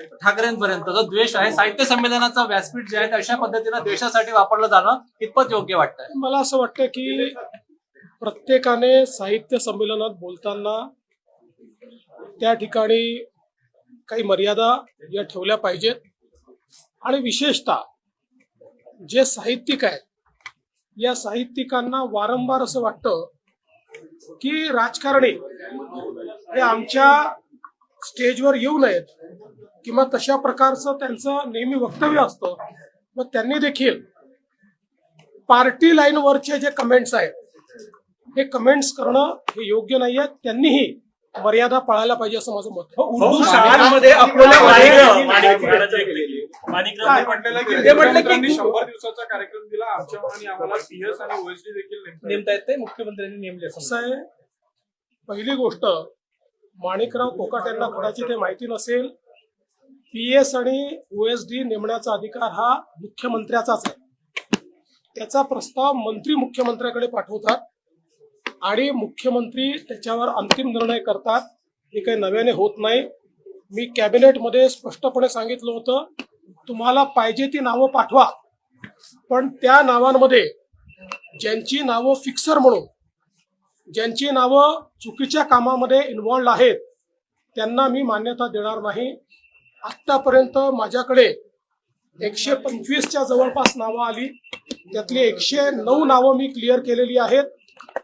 ठाकरेंपर्यंत. जो द्वेष आहे साहित्य संमेलनाचा व्यासपीठ जे आहे अशा पद्धतीनं द्वेषासाठी वापरलं जाणं कितपत योग्य वाटतंय? मला असं वाटतं की प्रत्येकाने साहित्य संमेलनात बोलताना त्या ठिकाणी काही मर्यादा या ठेवल्या पाहिजेत. आणि विशेषतः जे साहित्यिक आहेत या साहित्यिकांना वारंवार असं वाटतं की राजकारणी हे आमच्या स्टेजवर येऊ नयेत. किंवा तशा प्रकारचं त्यांचं नेहमी वक्तव्य असतं मग त्यांनी देखील पार्टी लाईनवरचे जे कमेंट्स आहेत हे कमेंट्स करणं हे योग्य नाही आहे त्यांनीही मर्यादा पाळायला पाहिजे असं माझं मत आहे. उर्दू शाळांमध्ये? ते म्हटलं की त्यांनी शंभर दिवसाचा कार्यक्रम दिला आमच्या आणि आम्हाला पीएस आणि ओएसडी देखील नेमतात. नेमतायत ते मुख्यमंत्र्यांनी नेमले असं असं आहे पहिली गोष्ट माणिकराव कोकाट यांना कदाचित हे माहिती नसेल पी एस आणि ओएसडी नेमण्याचा अधिकार हा मुख्यमंत्र्याचाच आहे. त्याचा प्रस्ताव मंत्री मुख्यमंत्र्याकडे पाठवतात आणि मुख्यमंत्री त्याच्यावर अंतिम निर्णय करतात. हे काही नव्याने होत नाही. मी कॅबिनेटमध्ये स्पष्टपणे सांगितलं होतं तुम्हाला पाहिजे ती नावं पाठवा. पण त्या नावांमध्ये ज्यांची नावं फिक्सर म्हणून ज्यांची नावं चुकीच्या कामामध्ये इन्व्हॉल्ड आहेत त्यांना मी मान्यता देणार नाही. आत्तापर्यंत माझ्याकडे एकशे पंचवीसच्या जवळपास नावं आली. त्यातली एकशे नऊ नावं मी क्लिअर केलेली आहेत.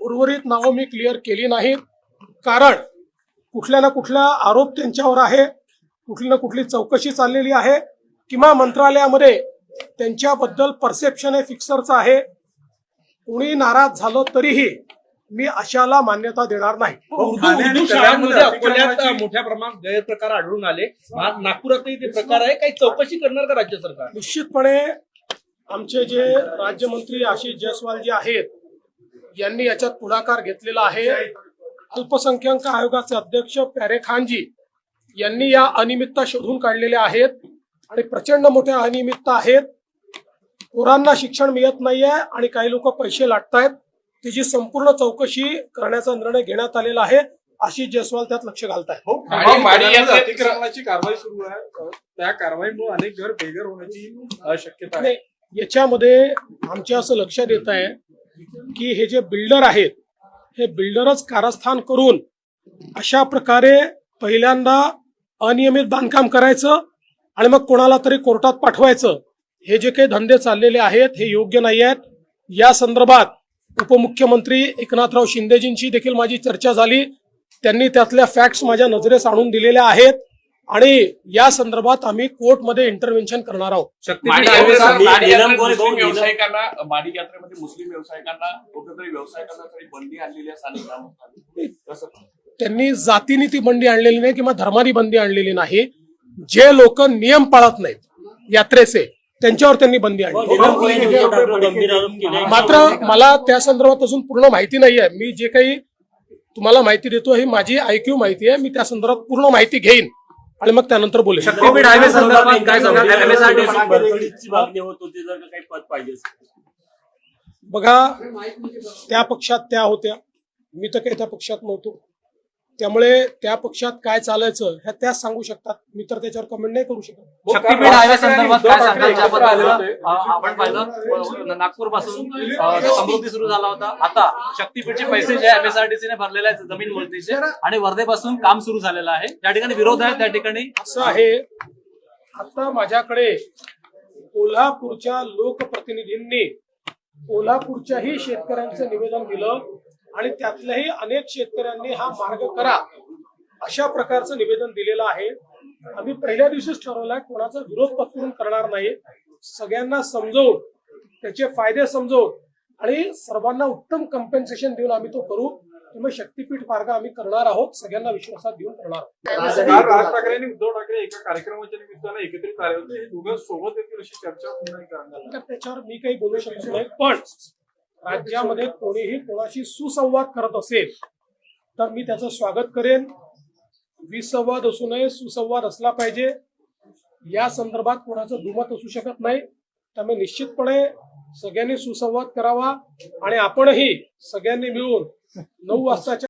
उर्वरित नावं मी क्लिअर केली नाहीत. कारण कुठल्या ना कुठला आरोप त्यांच्यावर आहे. कुठली ना कुठली चौकशी चाललेली आहे. किंवा मंत्रालयामध्ये त्यांच्याबद्दल परसेप्शन हे फिक्सरचं आहे. कोणी नाराज झालं तरीही मी अशाला मान्यता देणार नाही. उर्दू शाळांमध्ये अकोल्यात अतिक्रमणाची- मोठ्या प्रमाणात गैरप्रकार आढळून आले. नागपुरातही ते प्रकार आहे. काही चौकशी करणार का राज्य सरकार? निश्चितपणे आमचे जे राज्यमंत्री आशिष जयस्वाल जे आहेत यांनी याच्यात पुढाकार घेतलेला आहे. अल्पसंख्याक आयोगाचे अध्यक्ष प्यारे खानजी यांनी या अनियमितता शोधून काढलेल्या आहेत आणि प्रचंड मोठ्या अनियमितता आहेत. पोरांना शिक्षण मिळत नाहीये आणि काही लोक पैसे लाटतायत. त्याची संपूर्ण चौकशी करण्याचा निर्णय घेण्यात आलेला आहे. आशिष जयस्वाल त्यात लक्ष घालतायत हो, याचे- अतिक्रमणाची कारवाई सुरू आहे. त्या कारवाईमुळे अनेक घर बेघर होण्याची शक्यता आहे. नाही याच्यामध्ये आमच्या असं लक्षात येत आहे की हे जे बिल्डर आहेत हे बिल्डरच कारस्थान करून अशा प्रकारे पहिल्यांदा अनियमित बांधकाम करायचं आणि मग कोणाला तरी कोर्टात पाठवायचं. हे जे काही धंदे चाललेले आहेत हे योग्य नाही आहेत. या संदर्भात उपमुख्यमंत्री एकनाथराव शिंदेजींची देखील माझी चर्चा झाली. त्यांनी त्यातल्या फॅक्ट्स माझ्या नजरेस आणून दिलेल्या आहेत आणि या संदर्भात आम्ही कोर्टमध्ये इंटरव्हेन्शन करणार आहोत. माडी यात्रेमध्ये- मुस्लिम व्यावसायिकांना माडी यात्रेमध्ये मुस्लिम व्यावसायिकांना कुठेतरी व्यावसायिकांना तरी बंदी आणलेली त्यांनी जातीने ती बंदी आणलेली नाही किंवा धर्मानी बंदी आणलेली नाही. जे लोक नियम पाळत नाहीत यात्रेचे त्यांच्यावर त्यांनी बंदी आणली. गंभीर आरोप केले. मात्र मला त्या संदर्भात अजून पूर्ण माहिती नाही आहे मी जे काही तुम्हाला माहिती देतो ही माझी आयक्यू माहिती आहे. मी त्या संदर्भात पूर्ण माहिती घेईन आणि मग त्यानंतर असेल. बघा त्या पक्षात त्या होत्या. मी तर काही त्या पक्षात नव्हतो. त्यामुळे त्या पक्षात काय चालायचं ह्या त्याच सांगू शकतात. मी तर त्याच्यावर कमेंट नाही करू शकत. शक्तीपीठ हायवे संदर्भात काय सांगाल ज्याबद्दल आपण पाहिलं नागपूरपासून समृद्धी सुरू झाला होता. आता शक्तीपीठचे पैसे जे एमएसआरडीसी ने भरलेले आहेत जमीन मोजणीचे आणि वर्धेपासून काम सुरू झालेलं आहे. त्या ठिकाणी विरोध आहे त्या ठिकाणी असं आहे आता माझ्याकडे कोल्हापूरच्या लोकप्रतिनिधींनी कोल्हापूरच्याही शेतकऱ्यांचं निवेदन दिलं. आणि त्यातल्याही अनेक शेतकऱ्यांनी हा मार्ग करा अशा प्रकारचं निवेदन दिलेलं आहे. आम्ही पहिल्या दिवशीच ठरवलंय कोणाचा विरोध पत्करून करणार नाही. सगळ्यांना समजवून त्याचे फायदे समजवून आणि सर्वांना उत्तम कम्पेन्सेशन देऊन आम्ही तो करू. त्यामुळे शक्तीपीठ मार्ग आम्ही करणार आहोत सगळ्यांना विश्वासात घेऊन करणार आहोत. राज ठाकरे आणि उद्धव ठाकरे एका कार्यक्रमाच्या निमित्तानं एकत्रित आले होते. हे दोघं सोबत येतील अशी चर्चा त्याच्यावर मी काही बोलू शकत नाही पण राज्यामध्ये कोणीही कोणाशी सुसंवाद करत असेल तर मी त्याचं स्वागत करेन. विसंवाद असू नये सुसंवाद असला पाहिजे. या संदर्भात कोणाचं दुमत असू शकत नाही. त्यामुळे निश्चितपणे सगळ्यांनी सुसंवाद करावा आणि आपणही सगळ्यांनी मिळून नऊ वाजताच्या